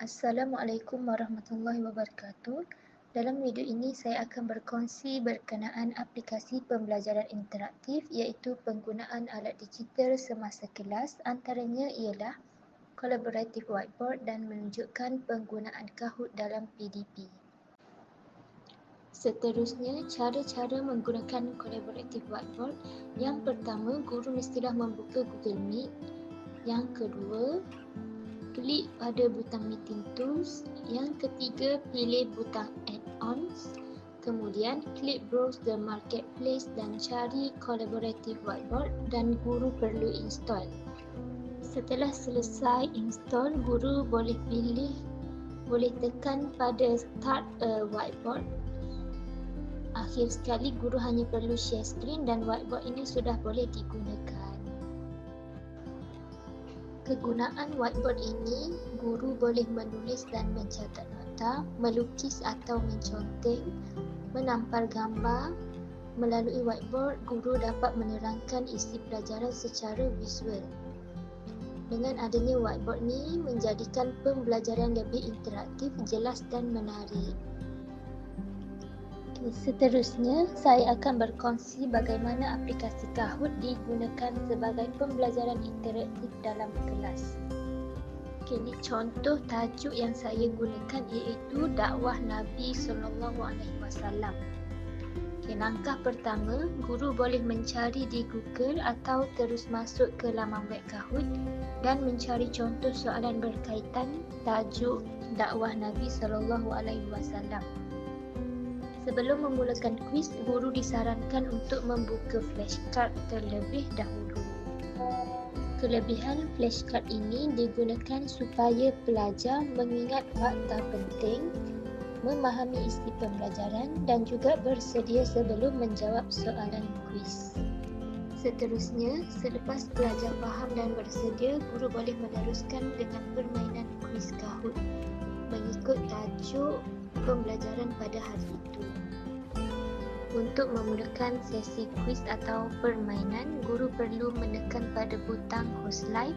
Assalamualaikum warahmatullahi wabarakatuh. Dalam video ini saya akan berkongsi berkenaan aplikasi pembelajaran interaktif iaitu penggunaan alat digital semasa kelas antaranya ialah collaborative whiteboard dan menunjukkan penggunaan Kahoot dalam PDP. Seterusnya, cara-cara menggunakan collaborative whiteboard. Yang pertama, guru mestilah membuka Google Meet. Yang kedua, klik pada butang meeting tools. Yang ketiga, pilih butang add-ons. Kemudian, klik browse the marketplace dan cari collaborative whiteboard dan guru perlu install. Setelah selesai install, guru boleh pilih boleh tekan pada start a whiteboard. Akhir sekali, guru hanya perlu share screen dan whiteboard ini sudah boleh digunakan kegunaan whiteboard ini, guru boleh menulis dan mencatat nota, melukis atau menconteng, menampar gambar. Melalui whiteboard, guru dapat menerangkan isi pelajaran secara visual. Dengan adanya whiteboard ni menjadikan pembelajaran lebih interaktif, jelas dan menarik. Seterusnya, saya akan berkongsi bagaimana aplikasi Kahoot digunakan sebagai pembelajaran interaktif dalam kelas. Okay, ini contoh tajuk yang saya gunakan iaitu dakwah Nabi sallallahu alaihi wasallam. Okay, langkah pertama, guru boleh mencari di Google atau terus masuk ke laman web Kahoot dan mencari contoh soalan berkaitan tajuk dakwah Nabi sallallahu alaihi wasallam. Sebelum memulakan kuis, guru disarankan untuk membuka flashcard terlebih dahulu. Kelebihan flashcard ini digunakan supaya pelajar mengingat fakta penting, memahami isi pembelajaran dan juga bersedia sebelum menjawab soalan kuis. Seterusnya, selepas pelajar faham dan bersedia, guru boleh meneruskan dengan permainan kuis Kahoot mengikut tajuk pembelajaran pada hari itu. Untuk memulakan sesi kuis atau permainan, guru perlu menekan pada butang host live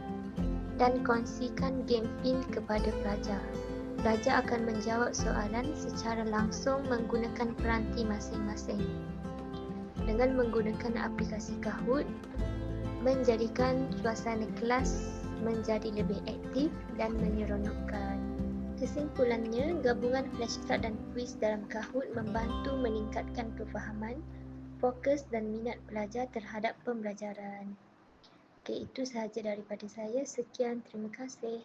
dan kongsikan game pin kepada pelajar. Pelajar akan menjawab soalan secara langsung menggunakan peranti masing-masing. Dengan menggunakan aplikasi Kahoot, menjadikan suasana kelas menjadi lebih aktif dan menyeronokkan. Kesimpulannya, gabungan flashcard dan kuis dalam Kahoot membantu meningkatkan kefahaman, fokus dan minat pelajar terhadap pembelajaran. Okey, itu sahaja daripada saya. Sekian, terima kasih.